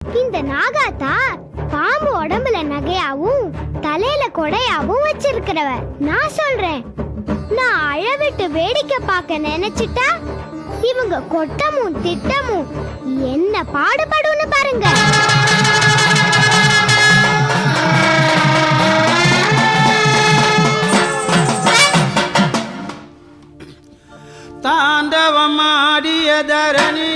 இந்த நாகாத்தா பாம்பு உடம்புல நகையாவும் தலையில கொடையாவும் வச்சிருக்கிறவ. நான் சொல்றேன் நான் அழவிட்டு வேடிக்கை பார்க்க நினைச்சிட்டா இவங்க கொட்டமும் திட்டமும் என்ன பாடுபடும்னு பாருங்க. தாண்டவமாடிய தரணி